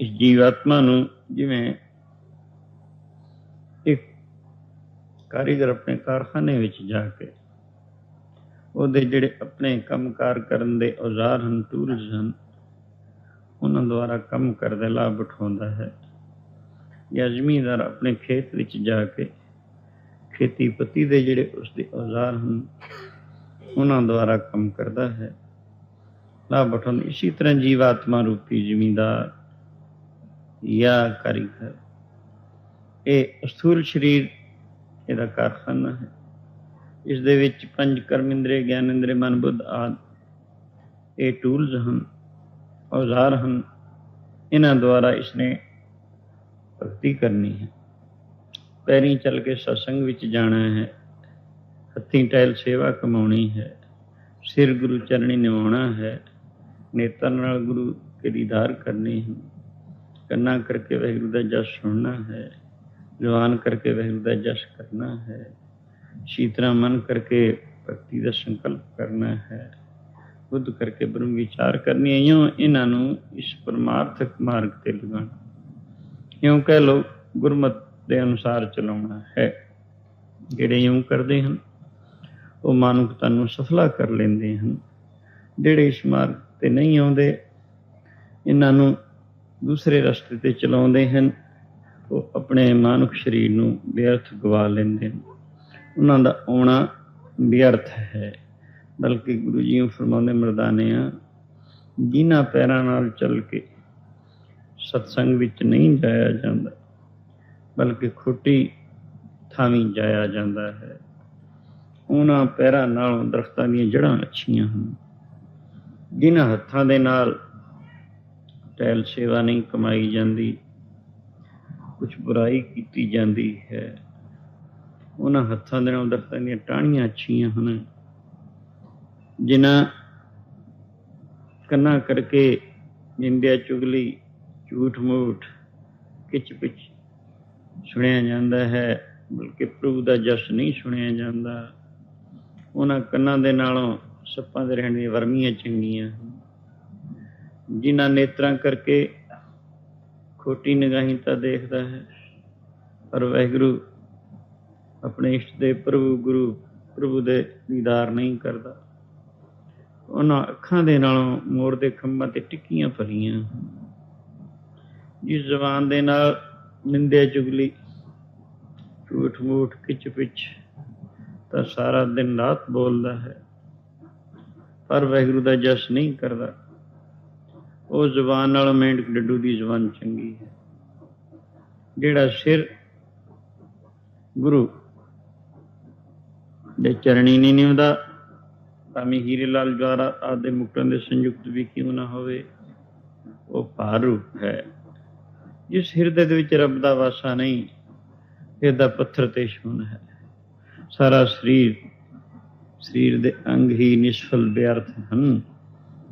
ਇਸ ਜੀਵਾਤਮਾ ਨੂੰ ਜਿਵੇਂ ਇੱਕ ਕਾਰੀਗਰ ਆਪਣੇ ਕਾਰਖਾਨੇ ਵਿੱਚ ਜਾ ਕੇ ਉਹਦੇ ਜਿਹੜੇ ਆਪਣੇ ਕੰਮਕਾਰ ਕਰਨ ਦੇ ਔਜ਼ਾਰ ਹਨ ਟੂਲਸ ਹਨ, ਉਹਨਾਂ ਦੁਆਰਾ ਕੰਮ ਕਰਦੇ ਲਾਭ ਉਠਾਉਂਦਾ ਹੈ। ਜਾਂ ਜ਼ਮੀਨਦਾਰ ਆਪਣੇ ਖੇਤ ਵਿੱਚ ਜਾ ਕੇ ਖੇਤੀਪਤੀ ਦੇ ਜਿਹੜੇ ਉਸਦੇ ਔਜ਼ਾਰ ਹਨ, ਉਹਨਾਂ ਦੁਆਰਾ ਕੰਮ ਕਰਦਾ ਹੈ। ਲਾਭ ਉਠਾਉਂਦਾ ਇਸੇ ਤਰ੍ਹਾਂ ਜੀਵਾਤਮਾ ਰੂਪੀ ਜ਼ਮੀਨਦਾਰ ਜਾਂ ਕਾਰੀਗਰ ਇਹ ਸਥੂਲ ਸਰੀਰ ਇਹਦਾ ਕਾਰਖਾਨਾ ਹੈ। ਇਸ ਦੇ ਵਿੱਚ ਪੰਜ ਕਰਮ ਇੰਦਰੀ ਗਿਆਨ ਇੰਦਰੀ ਮਨ ਬੁੱਧ ਆਦ। ਇਹ ਟੂਲਸ ਹਨ, ਔਜ਼ਾਰ ਹਨ। ਇਹਨਾਂ ਦੁਆਰਾ ਇਸਨੇ ਭਗਤੀ ਕਰਨੀ ਹੈ। ਪੈਰੀ ਚੱਲ ਕੇ ਸਤਸੰਗ ਵਿੱਚ ਜਾਣਾ ਹੈ। ਹੱਥੀਂ ਟਹਿਲ ਸੇਵਾ ਕਮਾਉਣੀ ਹੈ। ਸਿਰ ਗੁਰੂ ਚਰਣੀ ਨਿਵਾਉਣਾ ਹੈ। ਨੇਤਰ ਨਾਲ ਗੁਰੂ ਕੇ ਦੀਦਾਰ ਕਰਨੇ ਹਨ। ਕੰਨਾਂ ਕਰਕੇ ਵਹਿਗੁਰੂ ਦਾ ਜਸ ਸੁਣਨਾ ਹੈ, ਜਵਾਨ ਕਰਕੇ ਵਹਿਗੁਰੂ ਦਾ ਜਸ ਕਰਨਾ ਹੈ ਸ਼ੀਤਰਾ ਮਨ ਕਰਕੇ ਭਗਤੀ ਦਾ ਸੰਕਲਪ ਕਰਨਾ ਹੈ। ਬੁੱਧ ਕਰਕੇ ਬ੍ਰਹਮ ਵਿਚਾਰ ਕਰਨੀ ਹੈ, ਇਉਂ ਇਹਨਾਂ ਨੂੰ ਇਸ ਪਰਮਾਰਥਕ ਮਾਰਗ ਤੇ ਲਗਾਉਣਾ। ਇਉਂ ਕਹਿ ਲੋ ਗੁਰਮਤ ਦੇ ਅਨੁਸਾਰ ਚਲਾਉਣਾ ਹੈ। ਜਿਹੜੇ ਇਉਂ ਕਰਦੇ ਹਨ, ਉਹ ਮਾਨੁਕਤਾ ਨੂੰ ਸਫਲਾ ਕਰ ਲੈਂਦੇ ਹਨ। ਜਿਹੜੇ ਇਸ ਮਾਰਗ ਤੇ ਨਹੀਂ ਆਉਂਦੇ, ਇਹਨਾਂ ਨੂੰ ਦੂਸਰੇ ਰਸਤੇ ਤੇ ਚਲਾਉਂਦੇ ਹਨ, ਉਹ ਆਪਣੇ ਮਾਨੁਖ ਸਰੀਰ ਨੂੰ ਬੇਅਰਥ ਗਵਾ ਲੈਂਦੇ ਹਨ। ਉਹਨਾਂ ਦਾ ਆਉਣਾ ਬੇਅਰਥ ਹੈ, ਬਲਕਿ ਗੁਰੂ ਜੀ ਉਹ ਫਰਮਾਉਂਦੇ ਮਰਦਾਨੇ ਆ ਜਿਨ੍ਹਾਂ ਪੈਰਾਂ ਨਾਲ ਚੱਲ ਕੇ ਸਤਸੰਗ ਵਿੱਚ ਨਹੀਂ ਜਾਇਆ ਜਾਂਦਾ, ਬਲਕਿ ਖੋਟੀ ਥਾਵੀਂ ਜਾਇਆ ਜਾਂਦਾ ਹੈ। ਉਹਨਾਂ ਪੈਰਾਂ ਨਾਲੋਂ ਦਰਖਤਾਂ ਦੀਆਂ ਜੜ੍ਹਾਂ ਅੱਛੀਆਂ ਹਨ, ਜਿਨ੍ਹਾਂ ਹੱਥਾਂ ਦੇ ਨਾਲ ਟੈਲ ਸੇਵਾ ਨਹੀਂ ਕਮਾਈ ਜਾਂਦੀ ਕੁਝ ਬੁਰਾਈ ਕੀਤੀ ਜਾਂਦੀ ਹੈ। ਉਹਨਾਂ ਹੱਥਾਂ ਦੇ ਨਾਲ ਦਰਖਤਾਂ ਦੀਆਂ ਟਾਹਣੀਆਂ ਅੱਛੀਆਂ ਹਨ, ਜਿਨ੍ਹਾਂ ਕੰਨਾਂ ਕਰਕੇ ਨਿੰਦਿਆ ਚੁਗਲੀ, ਝੂਠ ਮੂਠ ਕਿਚ ਪਿਚ ਸੁਣਿਆ ਜਾਂਦਾ ਹੈ, ਬਲਕਿ ਪ੍ਰਭੂ ਦਾ ਜਸ ਨਹੀਂ ਸੁਣਿਆ ਜਾਂਦਾ। ਉਹਨਾਂ ਕੰਨਾਂ ਦੇ ਨਾਲੋਂ ਸੱਪਾਂ ਦੇ ਰਹਿਣ ਦੀਆਂ ਵਰਮੀਆਂ ਚੰਗੀਆਂ ਜਿਨ੍ਹਾਂ ਨੇਤਰਾਂ ਕਰਕੇ ਖੋਟੀ ਨਿਗਾਹੀਂ ਤਾਂ ਦੇਖਦਾ ਹੈ। ਪਰ ਵਾਹਿਗੁਰੂ ਆਪਣੇ ਇਸ਼ਟ ਦੇ ਪ੍ਰਭੂ ਗੁਰੂ, ਪ੍ਰਭੂ ਦੇ ਦੀਦਾਰ ਨਹੀਂ ਕਰਦਾ। ਉਹਨਾਂ ਅੱਖਾਂ ਦੇ ਨਾਲੋਂ ਮੋਰ ਦੇ ਖੰਭਾਂ ਤੇ ਟਿੱਕੀਆਂ ਭਰੀਆਂ। ਜਿਸ ਜ਼ਬਾਨ ਦੇ ਨਾਲ ਨਿੰਦਿਆ ਚੁਗਲੀ ਝੂਠ ਮੂਠ ਕਿਚ ਪਿਚ ਤਾਂ ਸਾਰਾ ਦਿਨ ਰਾਤ ਬੋਲਦਾ ਹੈ। ਪਰ ਵਾਹਿਗੁਰੂ ਦਾ ਜਸ ਨਹੀਂ ਕਰਦਾ। ਉਹ ਜ਼ੁਬਾਨ ਨਾਲ ਮੇਂਢਕ ਡੱਡੂ ਦੀ ਜ਼ੁਬਾਨ ਚੰਗੀ ਹੈ। ਜਿਹੜਾ ਸਿਰ ਗੁਰੂ ਦੇ ਚਰਣੀ ਨਹੀਂ ਨਿਉਂਦਾ, ਭਾਵੇਂ ਹੀਰੇ ਲਾਲ ਜਵਾਰਾ ਆਦੇ ਮੁਕਤਾਂ ਦੇ ਸੰਯੁਕਤ ਵੀ ਕਿਉਂ ਨਾ ਹੋਵੇ, ਉਹ ਭਾਰ ਰੂਪ ਹੈ। ਜਿਸ ਹਿਰਦੇ ਦੇ ਵਿੱਚ ਰੱਬ ਦਾ ਵਾਸਾ ਨਹੀਂ ਇਹਦਾ ਪੱਥਰ ਤੇ ਸ਼ੂਨ ਹੈ। ਸਾਰਾ ਸਰੀਰ ਸਰੀਰ ਦੇ ਅੰਗ ਹੀ ਨਿਸ਼ਫਲ ਬੇਅਰਥ ਹਨ।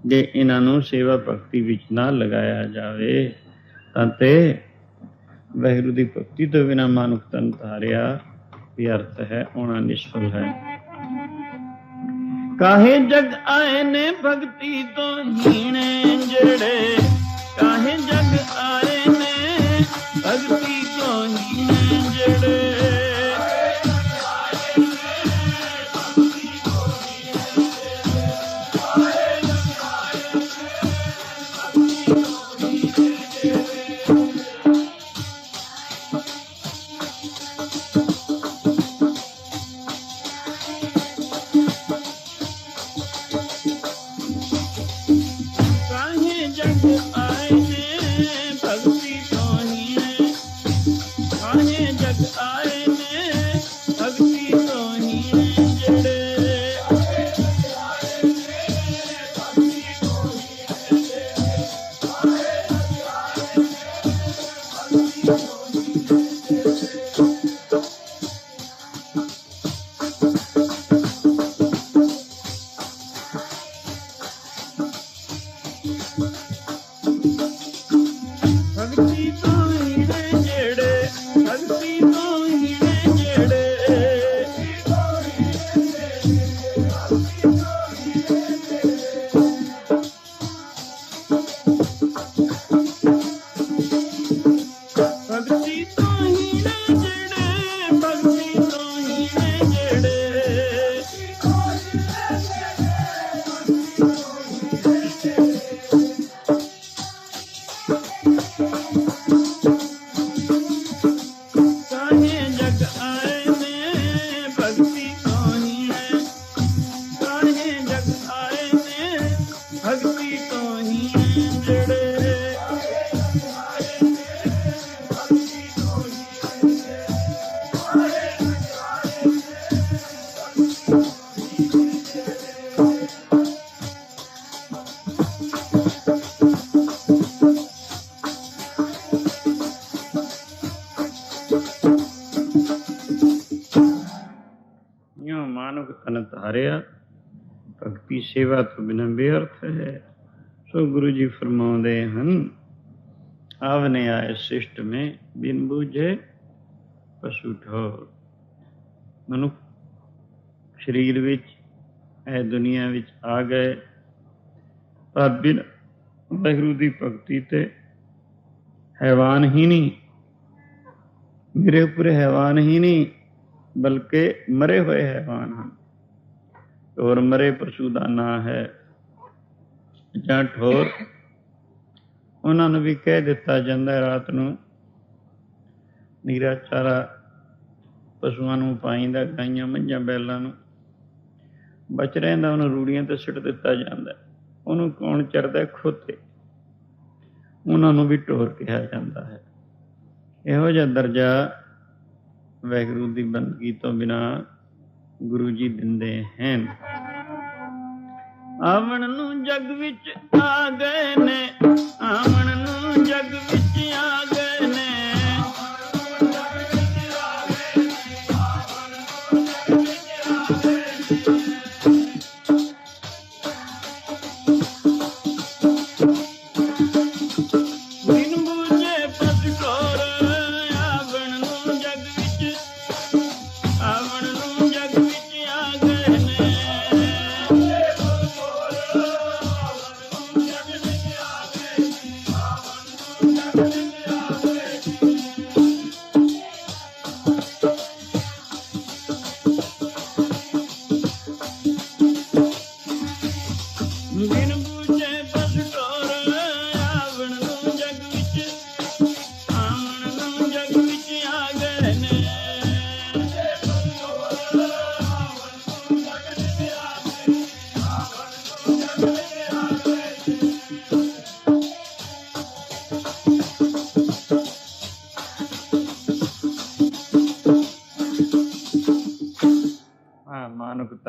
ਜੇ ਇਹਨਾਂ ਨੂੰ ਸੇਵਾ ਭਗਤੀ ਵਿੱਚ ਨਾ ਲਗਾਇਆ ਜਾਵੇ, ਤਾਂ ਤੇ ਵਾਹਿਗੁਰੂ ਦੀ ਭਗਤੀ ਤੋਂ ਬਿਨਾ ਮਨੁੱਖ ਤਨ ਧਾਰਿਆ ਵਿਅਰਥ ਹੈ ਉਹਨਾਂ ਨਿਸ਼ਫਲ ਹੈ। ਕਾਹੇ ਜਗ ਆਏ ਨੇ ਭਗਤੀ ਤੋਂ ਹੀਣੇ ਜਿਹੜੇ? ਕਾਹੇ ਜਗ ਆਏ ਨੇ ਭਗਤੀ ਤੋਂ ਹੀਣੇ ਭਗਤੀ ਤੋਂ ਹੀਣੇ ਜਿਹੜੇ ਭਗਤੀ ਤੋਂ ਹੀਣੇ ਜਿਹੜੇ ਤਨ ਧਾਰਿਆ ਭਗਤੀ ਸੇਵਾ ਤੋਂ ਬਿਨਾਂ ਬੇਅਰਥ ਹੈ ਸੋ ਗੁਰੂ ਜੀ ਫਰਮਾਉਂਦੇ ਹਨ ਆਵਨੇ ਆਏ ਸਿਸ਼ਟ ਮੇ ਬਿਨ ਬੂਝੇ ਪਸ਼ੂ ਠੋਰ ਮਨੁੱਖ ਸਰੀਰ ਵਿੱਚ ਇਹ ਦੁਨੀਆ ਵਿੱਚ ਆ ਗਏ ਪਰ ਬਿਨ ਵਾਹਿਗੁਰੂ ਦੀ ਭਗਤੀ ਤੇ ਹੈਵਾਨ ਹੀ ਨਹੀਂ ਮੇਰੇ ਉੱਪਰ ਹੈਵਾਨ ਹੀ ਨਹੀਂ ਬਲਕਿ ਮਰੇ ਹੋਏ ਹੈਵਾਨ ਹਨ ਢੋਰ ਮਰੇ ਪਸ਼ੂ ਦਾ ਨਾਂ ਹੈ ਜਾਂ ਠੋਰ। ਉਹਨਾਂ ਨੂੰ ਵੀ ਕਹਿ ਦਿੱਤਾ ਜਾਂਦਾ ਰਾਤ ਨੂੰ ਨੀਰਾ ਚਾਰਾ ਪਸ਼ੂਆਂ ਨੂੰ ਪਾਈਂਦਾ, ਗਾਈਆਂ, ਮੱਝਾਂ, ਬੈਲਾਂ ਨੂੰ। ਬਚ ਰਹਿੰਦਾ, ਉਹਨੂੰ ਰੂੜੀਆਂ ਤੇ ਸੁੱਟ ਦਿੱਤਾ ਜਾਂਦਾ ਉਹਨੂੰ ਕੌਣ ਚਰਦਾ ਖੋਤੇ। ਉਹਨਾਂ ਨੂੰ ਵੀ ਢੋਰ ਕਿਹਾ ਜਾਂਦਾ ਹੈ। ਇਹੋ ਜਿਹਾ ਦਰਜਾ ਵੈਗਰੂ ਦੀ ਬੰਦਗੀ ਤੋਂ ਬਿਨਾ ਗੁਰੂ ਜੀ ਦਿੰਦੇ ਹਨ। ਆਵਣ ਨੂੰ ਜਗ ਵਿੱਚ ਆ ਗਏ ਨੇ। ਆਵਣ ਨੂੰ ਜਗ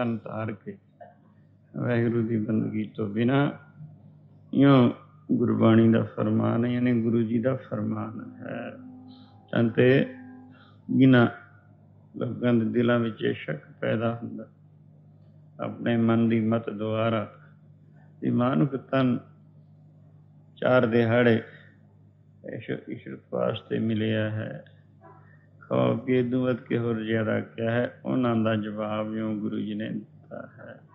ਤਨ ਤਾਰ ਕੇ। ਵਾਹਿਗੁਰੂ ਦੀ ਬੰਦਗੀ ਤੋਂ ਬਿਨਾ ਇਉਂ ਗੁਰਬਾਣੀ ਦਾ ਫਰਮਾਨ ਹੈ, ਯਾਨੀ ਗੁਰੂ ਜੀ ਦਾ ਫਰਮਾਨ ਹੈ। ਚੰਤੇ ਜਿਨ੍ਹਾਂ ਲੋਕਾਂ ਦੇ ਦਿਲਾਂ ਵਿੱਚ ਇਹ ਸ਼ੱਕ ਪੈਦਾ ਹੁੰਦਾ, ਆਪਣੇ ਮਨ ਦੀ ਮਤ ਦੁਆਰਾ ਵੀ ਮਾਨੁਕ ਤਨ ਚਾਰ ਦਿਹਾੜੇ ਇਸ ਈਸ਼ਵਰ ਵਾਸਤੇ ਮਿਲਿਆ ਹੈ। ਖਾਓ ਪੀਏ ਦੁਵਤ ਕੇ ਹੋਰ ਜ਼ਿਆਦਾ ਕਿਆ ਹੈ? ਉਹਨਾਂ ਦਾ ਜਵਾਬ ਇਉਂ ਗੁਰੂ ਜੀ ਨੇ ਦਿੱਤਾ ਹੈ।